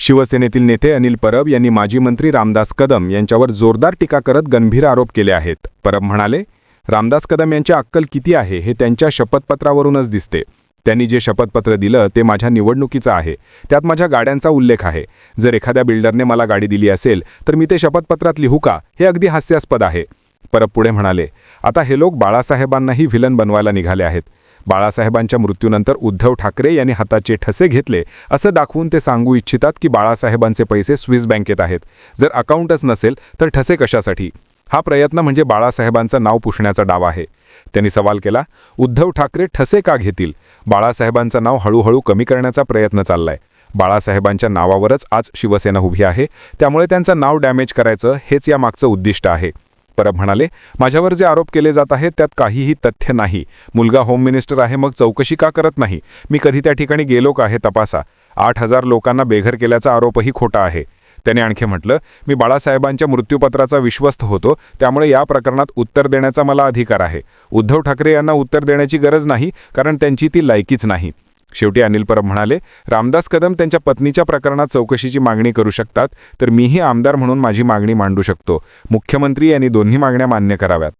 शिवसेनेतील नेते अनिल परब यांनी माजी मंत्री रामदास कदम यांच्यावर जोरदार टीका करत गंभीर आरोप केले आहेत. परब म्हणाले रामदास कदम यांची अक्कल किती आहे हे त्यांच्या शपथपत्रावरूनच दिसते. त्यांनी जे शपथपत्र दिलं ते माझ्या निवडणुकीचं आहे. त्यात माझ्या गाड्यांचा उल्लेख आहे. जर एखाद्या बिल्डरने मला गाडी दिली असेल तर मी ते शपथपत्रात लिहू का? हे अगदी हास्यास्पद आहे. परब पुढे म्हणाले आता हे लोक बाळासाहेबांनाही व्हिलन बनवायला निघाले आहेत. बाळासाहेबांच्या मृत्यूनंतर उद्धव ठाकरे यांनी हाताचे ठसे घेतले असं दाखवून ते सांगू इच्छितात की बाळासाहेबांचे पैसे स्विस बँकेत आहेत. जर अकाउंटच नसेल तर ठसे कशासाठी? हा प्रयत्न म्हणजे बाळासाहेबांचं नाव पुसण्याचा डाव आहे. त्यांनी सवाल केला उद्धव ठाकरे ठसे का घेतील? बाळासाहेबांचं नाव हळूहळू कमी करण्याचा प्रयत्न चाललाय. बाळासाहेबांच्या नावावरच आज शिवसेना उभी आहे. त्यामुळे त्यांचं नाव डॅमेज करायचं हेच या मागचं उद्दिष्ट आहे. परब म्हणाले माझ्यावर जे आरोप केले जात आहेत त्यात काहीही तथ्य नाही. मुलगा होम मिनिस्टर आहे मग चौकशी का करत नाही? मी कधी त्या ठिकाणी गेलो का हे तपासा. आठ हजार लोकांना बेघर केल्याचा आरोपही खोटा आहे. त्याने आणखी म्हटलं मी बाळासाहेबांच्या मृत्यूपत्राचा विश्वस्त होतो त्यामुळे या प्रकरणात उत्तर देण्याचा मला अधिकार आहे. उद्धव ठाकरे यांना उत्तर देण्याची गरज नाही कारण त्यांची ती लायकीच नाही. शेवटी अनिल परब म्हणाले रामदास कदम त्यांच्या पत्नीच्या प्रकरणात चौकशीची मागणी करू शकतात तर मीही आमदार म्हणून माझी मागणी मांडू शकतो. मुख्यमंत्री यांनी दोन्ही मागण्या मान्य कराव्यात.